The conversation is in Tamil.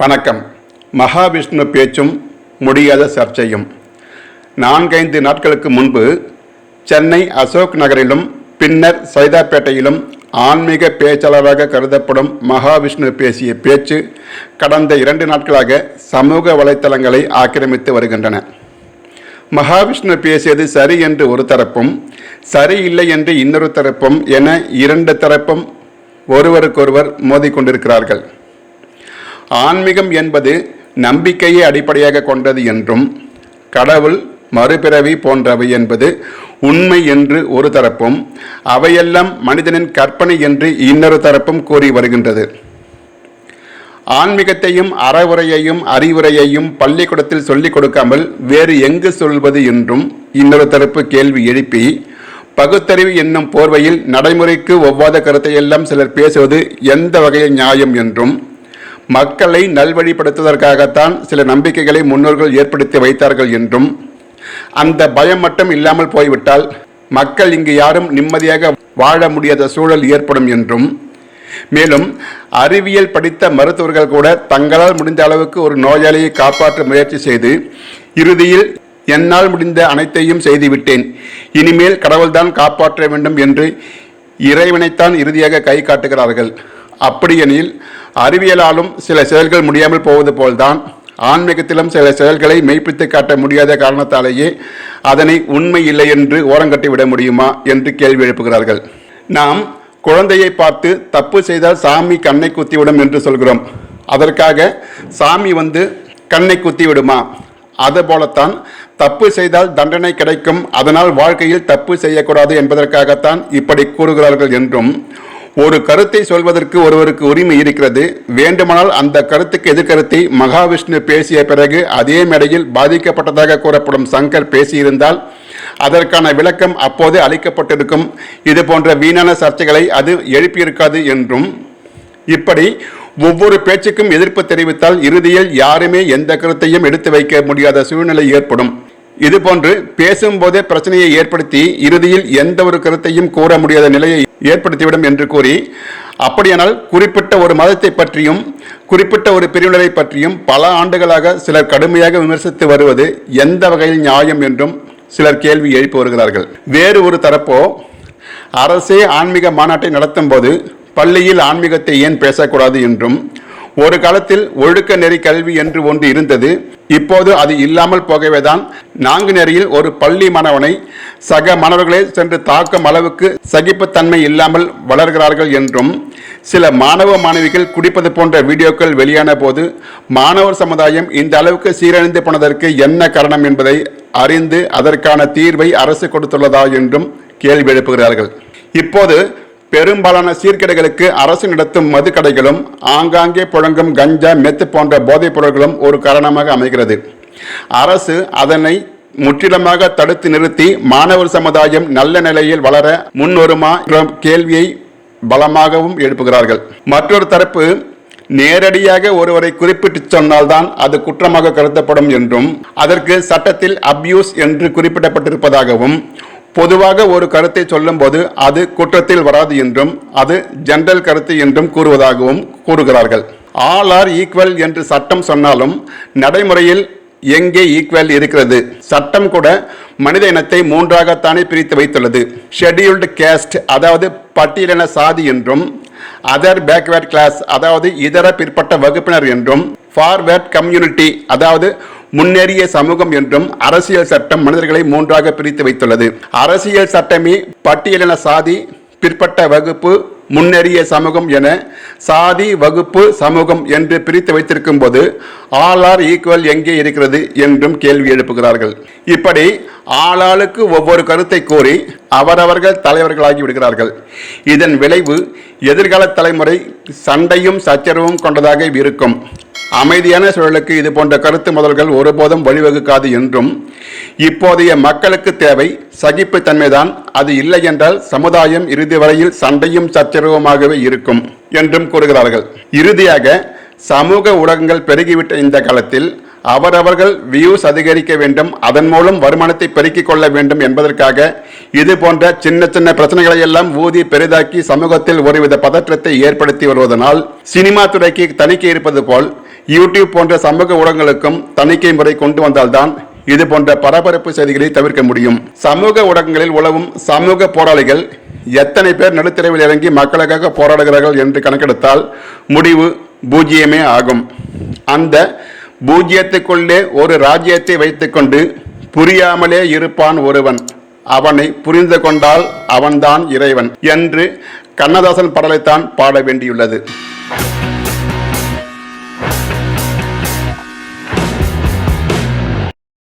வணக்கம். மகாவிஷ்ணு பேச்சும் முடியாத சர்ச்சையும். நான்கைந்து நாட்களுக்கு முன்பு சென்னை அசோக் நகரிலும் பின்னர் சைதாப்பேட்டையிலும் ஆன்மீக பேச்சாளராக கருதப்படும் மகாவிஷ்ணு பேசிய பேச்சு கடந்த இரண்டு நாட்களாக சமூக வலைத்தளங்களை ஆக்கிரமித்து வருகின்றன. மகாவிஷ்ணு பேசியது சரி என்று ஒரு தரப்பும் சரியில்லை என்று இன்னொரு தரப்பும் என இரண்டு தரப்பும் ஒருவருக்கொருவர் மோதிக்கொண்டிருக்கிறார்கள். ஆன்மீகம் என்பது நம்பிக்கையை அடிப்படையாக கொண்டது என்றும் கடவுள் மறுபிறவி போன்றவை என்பது உண்மை என்று ஒரு தரப்பும் அவையெல்லாம் மனிதனின் கற்பனை என்று இன்னொரு தரப்பும் கூறி வருகின்றது. ஆன்மீகத்தையும் அறவுரையையும் அறிவுரையையும் பள்ளிக்கூடத்தில் சொல்லிக் கொடுக்காமல் வேறு எங்கு சொல்வது என்றும் இன்னொரு தரப்பு கேள்வி எழுப்பி பகுத்தறிவு என்னும் போர்வையில் நடைமுறைக்கு ஒவ்வாத கருத்தையெல்லாம் சிலர் பேசுவது எந்த வகையில் நியாயம் என்றும் மக்களை நல்வழிப்படுத்துவதற்காகத்தான் சில நம்பிக்கைகளை முன்னோர்கள் ஏற்படுத்தி வைத்தார்கள் என்றும் அந்த பயம் மட்டும் இல்லாமல் போய்விட்டால் மக்கள் இங்கு யாரும் நிம்மதியாக வாழ முடியாத சூழல் ஏற்படும் என்றும் மேலும் அறிவியல் படித்த மருத்துவர்கள் கூட தங்களால் முடிந்த அளவுக்கு ஒரு நோயாளியை காப்பாற்ற முயற்சி செய்து இறுதியில் என்னால் முடிந்த அனைத்தையும் செய்துவிட்டேன். இனிமேல் கடவுள்தான் காப்பாற்ற வேண்டும் என்று இறைவனைத்தான் இறுதியாக கை காட்டுகிறார்கள். அப்படியெனில் அறிவியலாலும் சில செயல்கள் முடியாமல் போவது போல்தான் ஆன்மீகத்திலும் சில செயல்களை மெய்ப்பித்து காட்ட முடியாத காரணத்தாலேயே அதனை உண்மை இல்லை என்று ஓரங்கட்டி விட முடியுமா என்று கேள்வி எழுப்புகிறார்கள். நாம் குழந்தையை பார்த்து தப்பு செய்தால் சாமி கண்ணை குத்திவிடும் என்று சொல்கிறோம். அதற்காக சாமி வந்து கண்ணை குத்தி விடுமா அதுபோலத்தான் தப்பு செய்தால் தண்டனை கிடைக்கும். அதனால் வாழ்க்கையில் தப்பு செய்யக்கூடாது என்பதற்காகத்தான் இப்படி கூறுகிறார்கள் என்றும் ஒரு கருத்தை சொல்வதற்கு ஒருவருக்கு உரிமை இருக்கிறது. வேண்டுமானால் அந்த கருத்துக்கு எதிர்கருத்தை மகாவிஷ்ணு பேசிய பிறகு அதே மேடையில் பாதிக்கப்பட்டதாக கூறப்படும் சங்கர் பேசியிருந்தால் அதற்கான விளக்கம் அப்போது அளிக்கப்பட்டிருக்கும். இது போன்ற வீணான சர்ச்சைகளை அது எழுப்பியிருக்காது என்றும். இப்படி ஒவ்வொரு பேச்சுக்கும் எதிர்ப்பு தெரிவித்தால் இறுதியில் யாருமே எந்த கருத்தையும் எடுத்து வைக்க முடியாத சூழ்நிலை ஏற்படும். இதுபோன்று பேசும்போதே பிரச்சனையை ஏற்படுத்தி இறுதியில் எந்த ஒரு கருத்தையும் கூற முடியாத நிலையை ஏற்படுத்திவிடும் என்று கூறி அப்படியானால் குறிப்பிட்ட ஒரு மதத்தை பற்றியும் குறிப்பிட்ட ஒரு பிரிவினரை பற்றியும் பல ஆண்டுகளாக சிலர் கடுமையாக விமர்சித்து வருவது எந்த வகையில் நியாயம் என்றும் சிலர் கேள்வி எழுப்பி வருகிறார்கள். வேறு ஒரு தரப்போ அரசே ஆன்மீக மாநாட்டை நடத்தும் போது பள்ளியில் ஆன்மீகத்தை ஏன் பேசக்கூடாது என்றும் ஒரு காலத்தில் ஒழுக்க நெறி கல்வி என்று ஒன்று இருந்தது. இப்போது அது இல்லாமல் போகவேதான். நான்கு நெறியில் ஒரு பள்ளி மாணவனை சக மாணவர்களே சென்று தாக்கும் அளவுக்கு சகிப்புத்தன்மை இல்லாமல் வளர்கிறார்கள் என்றும் சில மாணவ மாணவிகள் குடிப்பது போன்ற வீடியோக்கள் வெளியான போது மாணவர் சமுதாயம் இந்த அளவுக்கு சீரழிந்து போனதற்கு என்ன காரணம் என்பதை அறிந்து அதற்கான தீர்வை அரசு கொடுத்துள்ளதா என்றும் கேள்வி எழுப்புகிறார்கள். இப்போது பெரும்பாலான சீர்கேடுகளுக்கு அரசு நடத்தும் மதுக்கடைகளும் ஆங்காங்கே புழங்கும் கஞ்சா மெத்து போன்ற போதைப் பொருட்களும் ஒரு காரணமாக அமைகிறது. அரசு அதனை முற்றிலுமாக தடுத்து நிறுத்தி மாணவர் சமுதாயம் நல்ல நிலையில் வளர முன்வருமா கேள்வியை பலமாகவும் எழுப்புகிறார்கள். மற்றொரு தரப்பு நேரடியாக ஒருவரை குறிப்பிட்டு சொன்னால்தான் அது குற்றமாக கருதப்படும் என்றும் அதற்கு சட்டத்தில் அப்யூஸ் என்று குறிப்பிடப்பட்டிருப்பதாகவும் பொதுவாக ஒரு கருத்தை சொல்லும்போது அது குற்றத்தில் வராது என்றும் அது ஜெனரல் கருத்து என்றும் கூறுவதாகவும் கூறுகிறார்கள். ஆல் ஆர் ஈக்குவல் என்று சட்டம் சொன்னாலும் நடைமுறையில் எங்கே ஈக்குவல் இருக்கிறது? சட்டம் கூட மனித இனத்தை மூன்றாகத்தானே பிரித்து வைத்துள்ளது. ஷெட்யூல்டு கேஸ்ட் அதாவது பட்டியலின சாதி என்றும் அதர் பேக்வேர்ட் கிளாஸ் அதாவது இதர பிற்பட்ட வகுப்பினர் என்றும் ஃபார்வேர்ட் கம்யூனிட்டி அதாவது முன்னேறிய சமூகம் என்றும் அரசியல் சட்டம் மனிதர்களை மூன்றாக பிரித்து வைத்துள்ளது. அரசியல் சட்டமே பட்டியலின சாதி பிற்பட்ட வகுப்பு முன்னேறிய சமூகம் என சாதி வகுப்பு சமூகம் என்று பிரித்து வைத்திருக்கும் போது ஆல் ஆர் ஈக்குவல் எங்கே இருக்கிறது என்றும் கேள்வி எழுப்புகிறார்கள். இப்படி ஆளாளுக்கு ஒவ்வொரு கருத்தை கூறி அவரவர்கள் தலைவர்களாகி விடுகிறார்கள். இதன் விளைவு எதிர்கால தலைமுறை சண்டையும் சச்சரவும் கொண்டதாக இருக்கும். அமைதியான சூழலுக்கு இது போன்ற கருத்து முதல்கள் ஒருபோதும் வழிவகுக்காது என்றும் இப்போதைய மக்களுக்கு தேவை சகிப்புத்தன்மைதான். அது இல்லை என்றால் சமுதாயம் இறுதி வரையில் சண்டையும் சச்சரவுமாகவே இருக்கும் என்றும் கூறுகிறார்கள். இறுதியாக சமூக ஊடகங்கள் பெருகிவிட்ட இந்த காலத்தில் அவரவர்கள் வியூஸ் அதிகரிக்க வேண்டும் அதன் மூலம் வருமானத்தை பெருக்கிக் கொள்ள வேண்டும் என்பதற்காக இது போன்ற சின்ன சின்ன பிரச்சனைகளை எல்லாம் ஊதி பெரிதாக்கி சமூகத்தில் ஒருவித பதற்றத்தை ஏற்படுத்தி வருவதனால் சினிமா துறைக்கு தணிக்கை இருப்பது போல் யூடியூப் போன்ற சமூக ஊடகங்களுக்கும் தணிக்கை முறை கொண்டு வந்தால்தான் இது போன்ற பரபரப்பு செய்திகளை தவிர்க்க முடியும். சமூக ஊடகங்களில் உழவும் சமூக போராளிகள் எத்தனை பேர் நடுத்தரவில் இறங்கி மக்களுக்காக போராடுகிறார்கள் என்று கணக்கெடுத்தால் முடிவு பூஜ்ஜியமே ஆகும். அந்த பூஜ்ஜியத்துக்குள்ளே ஒரு ராஜ்யத்தை வைத்துக்கொண்டு புரியாமலே இருப்பான் ஒருவன். அவனை புரிந்து கொண்டால் அவன்தான் இறைவன் என்று கண்ணதாசன் பாடலைத்தான் பாட வேண்டியுள்ளது.